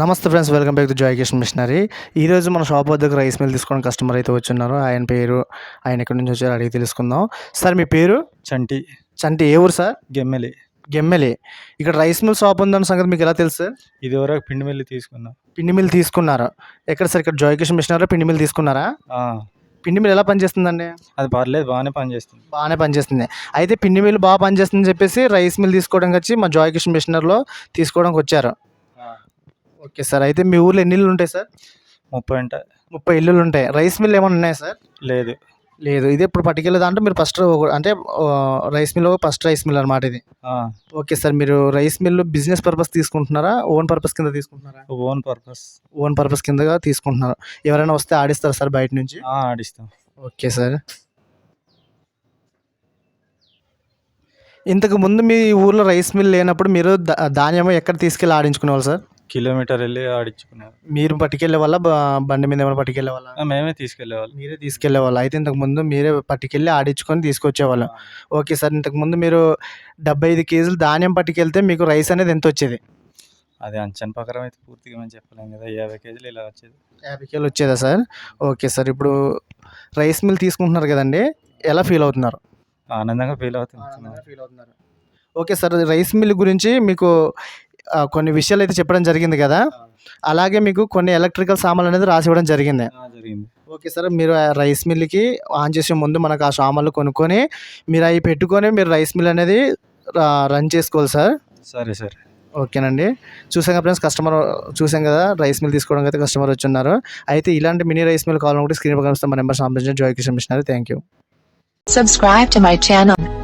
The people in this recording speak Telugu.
నమస్తే friends welcome back to Joy Kishan machinery. ఈరోజు మన షాప్ వద్దకు రైస్ మిల్ తీసుకొని కస్టమర్ అయితే వచ్చున్నారు. ఆయన పేరు ఆయన ఎక్కడి నుంచి వచ్చారో అడిగి తెలుసుకుందాం. సార్ మీ పేరు? చంటి. చంటి. ఏ ఊరు సార్? గెమ్మెలి. గెమ్మెలి. ఇక్కడ రైస్ మిల్ షాప్ ఉందన్న సంగతి మీకు ఎలా తెలుసు ఇది వరకు పిండి మిల్లి తీసుకున్నా. పిండి మిల్ తీసుకున్నారు. ఎక్కడ సార్ ఇక్కడ? జాయ్ కిషన్ మిషనరీలో పిండి మిల్ తీసుకున్నారా? పిండి మిల్ ఎలా పనిచేస్తుందండి? అది పర్లేదు బాగానే పనిచేస్తుంది. బాగానే పనిచేస్తుంది. అయితే పిండి మిల్ బాగా పనిచేస్తుందని చెప్పేసి రైస్ మిల్ తీసుకోవడానికి వచ్చి మా జాయ్ కిషన్ మిషనర్లో తీసుకోవడానికి వచ్చారు. Okay sir. అయితే మీ ఊర్లో ఎన్ని ఇల్లు ఉంటాయి సార్? ముప్పై అంట ముప్పై ఇల్లులు ఉంటాయి. రైస్ మిల్ ఏమైనా ఉన్నాయా సార్? లేదు. లేదు. ఇది ఇప్పుడు పట్టుకెళ్ళే దాంట్లో మీరు ఫస్ట్ అంటే rice mill first rice mill అనమాట ఇది. Okay sir. మీరు రైస్ మిల్ బిజినెస్ పర్పస్ తీసుకుంటున్నారా? ఓన్ పర్పస్ కింద తీసుకుంటున్నారా? Own purpose. ఓన్ పర్పస్ కిందగా తీసుకుంటున్నారు. ఎవరైనా వస్తే ఆడిస్తారా సార్ బయట నుంచి? ఆడిస్తాం. Okay sir. ఇంతకు ముందు మీ ఊర్లో రైస్ మిల్ లేనప్పుడు మీరు ధాన్యం ఎక్కడ తీసుకెళ్ళి ఆడించుకునేవాళ్ళు సార్? కిలోమీటర్ వెళ్ళి ఆడించుకున్నాం మీరు పట్టుకెళ్ళే వాళ్ళ బండి మీద ఏమైనా పట్టుకెళ్ళే వాళ్ళ మేమే తీసుకెళ్ళేవాళ్ళం. మీరే తీసుకెళ్ళే వాళ్ళు అయితే ఇంతకు ముందు మీరే పట్టుకెళ్ళి ఆడించుకొని తీసుకొచ్చేవాళ్ళు. ఓకే సార్ ఇంతకు ముందు మీరు డెబ్బై ఐదు కేజీలు ధాన్యం పట్టుకెళ్తే మీకు రైస్ అనేది ఎంత వచ్చేది? అది అంచనా ప్రకారం అయితే పూర్తిగా మేము చెప్పలేం కదా. యాభై కేజీలు ఇలా వచ్చేది. యాభై కేజీలు వచ్చేదా సార్? ఓకే సార్ ఇప్పుడు రైస్ మిల్ తీసుకుంటున్నారు కదండి ఎలా ఫీల్ అవుతున్నారు? ఆనందంగా ఫీల్ అవుతుంది ఫీల్ అవుతున్నారు. ఓకే సార్ రైస్ మిల్ గురించి మీకు కొన్ని విషయాలు అయితే చెప్పడం జరిగింది కదా. అలాగే మీకు కొన్ని ఎలక్ట్రికల్ సామాన్లు అనేది రాసి ఇవ్వడం జరిగింది. ఆ, జరిగింది. ఓకే సార్ మీరు రైస్ మిల్కి ఆన్ చేసే ముందు మనకు ఆ సామాన్లు కొనుక్కొని మీరు అవి పెట్టుకొని మీరు రైస్ మిల్ అనేది రన్ చేసుకోవాలి సార్. సరే సరే. ఓకేనండి. చూసాం కదా ఫ్రెండ్స్ కస్టమర్ చూసాం కదా రైస్ మిల్ తీసుకోవడానికి అయితే కస్టమర్ వచ్చి ఉన్నారు అయితే ఇలాంటి మినీ రైస్ మిల్ కావాలనుకుంటే స్క్రీన్ పక్కన మా నెంబర్ సంప్రదించండి Joy Kishan machinery thank you Subscribe to my channel.